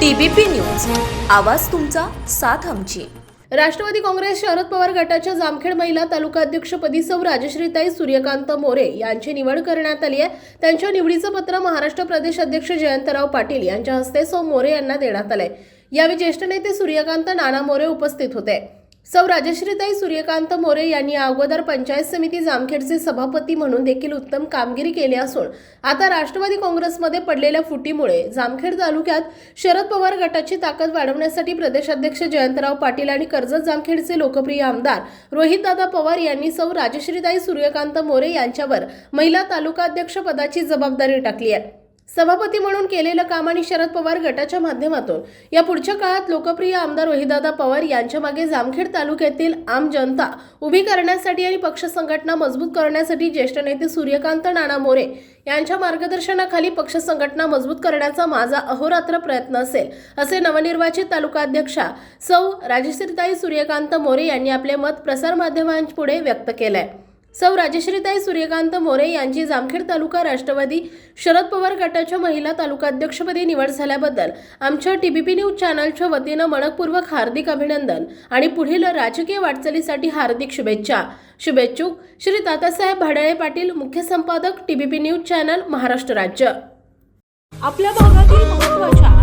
TBP news. आवाज तुमचा साथ आमची. राष्ट्रवादी काँग्रेस शरद पवार गटाच्या जामखेड महिला तालुकाध्यक्षपदी सौ राजश्रीताई सूर्यकांत मोरे यांची निवड करण्यात आली आहे. त्यांच्या निवडीचं पत्र महाराष्ट्र प्रदेश अध्यक्ष जयंतराव पाटील यांच्या हस्ते सौ मोरे यांना देण्यात आलंय. यावेळी ज्येष्ठ नेते सूर्यकांत नाना मोरे उपस्थित होते. सौ राजश्रीताई सूर्यकांत मोरे यांनी अगोदर पंचायत समिती जामखेडचे सभापती म्हणून देखील उत्तम कामगिरी केली असून आता राष्ट्रवादी काँग्रेसमध्ये पडलेल्या फुटीमुळे जामखेड तालुक्यात शरद पवार गटाची ताकद वाढवण्यासाठी प्रदेशाध्यक्ष जयंतराव पाटील आणि कर्जत जामखेडचे लोकप्रिय आमदार रोहितदादा पवार यांनी सौ राजश्रीताई सूर्यकांत मोरे यांच्यावर महिला तालुकाध्यक्ष पदाची जबाबदारी टाकली आहे. सभापती म्हणून केलेलं काम आणि शरद पवार गटाच्या माध्यमातून. या पुढच्या काळात लोकप्रिय आमदार रोहिदादा पवार यांच्या मागे जामखेड तालुक्यातील आम जनता उभी करण्यासाठी आणि पक्ष संघटना मजबूत करण्यासाठी ज्येष्ठ नेते सूर्यकांत नाना मोरे यांच्या मार्गदर्शनाखाली पक्ष संघटना मजबूत करण्याचा माझा अहोरात्र प्रयत्न असेल असे नवनिर्वाचित तालुकाध्यक्षा सौ राजश्रीताई सूर्यकांत मोरे यांनी आपले मत प्रसारमाध्यमांपुढे व्यक्त केलंय. सौ राजश्रीताई सूर्यकांत मोरे यांची जामखेड तालुका राष्ट्रवादी शरद पवार गटाच्या महिला तालुकाध्यक्षपदी निवड झाल्याबद्दल आमच्या टीबीपी न्यूज चॅनलच्या वतीनं मनपूर्वक हार्दिक अभिनंदन आणि पुढील राजकीय वाटचालीसाठी हार्दिक शुभेच्छा. शुभेच्छुक श्री तातासाहेब भाडाळे पाटील मुख्य संपादक टीबीपी न्यूज चॅनल महाराष्ट्र राज्य. आपल्या भागातील महत्त्वाच्या